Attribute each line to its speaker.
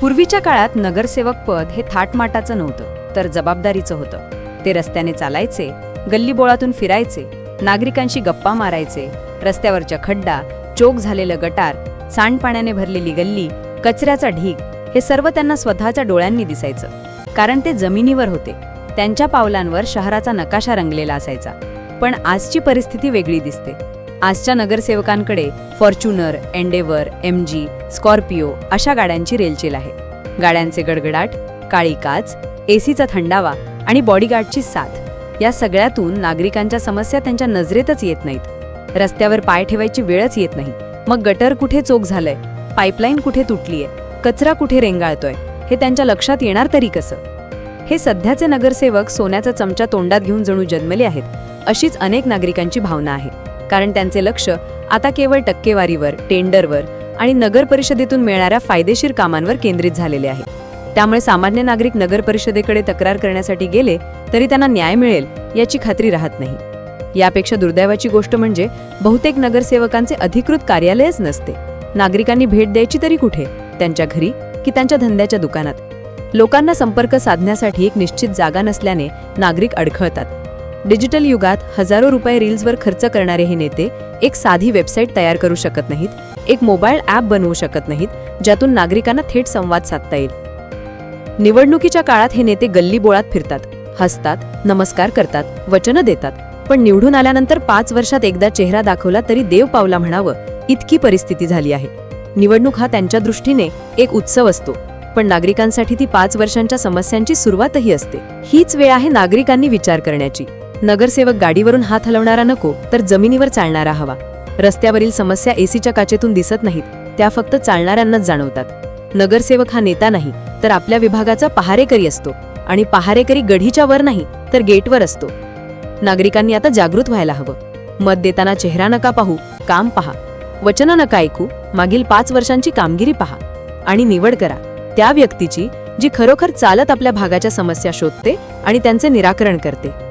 Speaker 1: पूर्वीच्या काळात नगरसेवक पद हे थाटमाटाचं नव्हतं तर जबाबदारीचं होतं. ते रस्त्याने चालायचे गल्लीबोळातून फिरायचे नागरिकांशी गप्पा मारायचे रस्त्यावरच्या खड्डा चोक झालेलं गटार सांडपाण्याने भरलेली गल्ली कचऱ्याचा ढीग हे सर्व त्यांना स्वतःच्या डोळ्यांनी दिसायचं. कारण ते जमिनीवर होते. त्यांच्या पावलांवर शहराचा नकाशा रंगलेला असायचा. पण आजची परिस्थिती वेगळी दिसते. आजच्या नगरसेवकांकडे Fortuner Endeavour M G Scorpio अशा गाड्यांची रेलचेल आहे. गाड्यांचे गडगडाट काळी काच एसीचा थंडावा आणि बॉडीगार्डची साथ या सगळ्यातून नागरिकांच्या समस्या त्यांच्या नजरेतच येत नाहीत. रस्त्यावर पाय ठेवायची वेळच येत नाही. मग गटर कुठे चोक झालंय? पाईपलाईन कुठे तुटलीय? कचरा कुठे रेंगाळतोय? हे त्यांच्या लक्षात येणार तरी कसं? हे सध्याचे नगरसेवक सोन्याचा चमचा तोंडात घेऊन जणू जन्मले आहेत अशीच अनेक नागरिकांची भावना आहे. कारण त्यांचे लक्ष आता केवळ टक्केवारीवर टेंडरवर आणि नगर परिषदेतून मिळणाऱ्या फायदेशीर कामांवर केंद्रित झालेले आहे. त्यामुळे सामान्य नागरिक नगर परिषदेकडे तक्रार करण्यासाठी गेले तरी त्यांना न्याय मिळेल याची खात्री राहत नाही. यापेक्षा दुर्दैवाची गोष्ट म्हणजे बहुतेक नगरसेवकांचे अधिकृत कार्यालयच नसते. नागरिकांनी भेट द्यायची तरी कुठे? त्यांच्या घरी की त्यांच्या धंद्याच्या दुकानात? लोकांना संपर्क साधण्यासाठी एक निश्चित जागा नसल्याने नागरिक अडखळतात. डिजिटल युगात हजारो रुपये रील्सवर खर्च करणारे हे नेते एक साधी वेबसाईट तयार करू शकत नाहीत एक मोबाईल ॲप बनवू शकत नाहीत ज्यातून नागरिकांना थेट संवाद साधता येईल. निवडणुकीच्या काळात हे नेते गल्लीबोळात फिरतात हसतात नमस्कार करतात वचनं देतात. पण निवडून आल्यानंतर पाच वर्षात एकदा चेहरा दाखवला तरी देव पावला म्हणावं इतकी परिस्थिती झाली आहे. निवडणूक हा त्यांच्या दृष्टीने एक उत्सव असतो पण नागरिकांसाठी ती पाच वर्षांच्या समस्यांची सुरुवातही असते. हीच वेळ आहे नागरिकांनी विचार करण्याची. नगरसेवक गाडीवरून हात हलवणारा नको तर जमिनीवर चालणारा हवा. रस्त्यावरील समस्या एसीच्या काचेतून दिसत नाहीत त्या फक्त चालणाऱ्यांनाच जाणवतात. नगरसेवक हा नेता नाही तर आपल्या विभागाचा पहारेकरी असतो. आणि पहारेकरी गढीच्या वर नाही तर गेटवर असतो. नागरिकांनी आता जागृत व्हायला हवं. मत देताना चेहरा नका पाहू काम पहा. वचनं नका ऐकू मागील पाच वर्षांची कामगिरी पहा. आणि निवड करा. त्या व्यक्तीची जी खरोखर चालत आपल्या भागाच्या समस्या शोधते आणि त्यांचे निराकरण करते.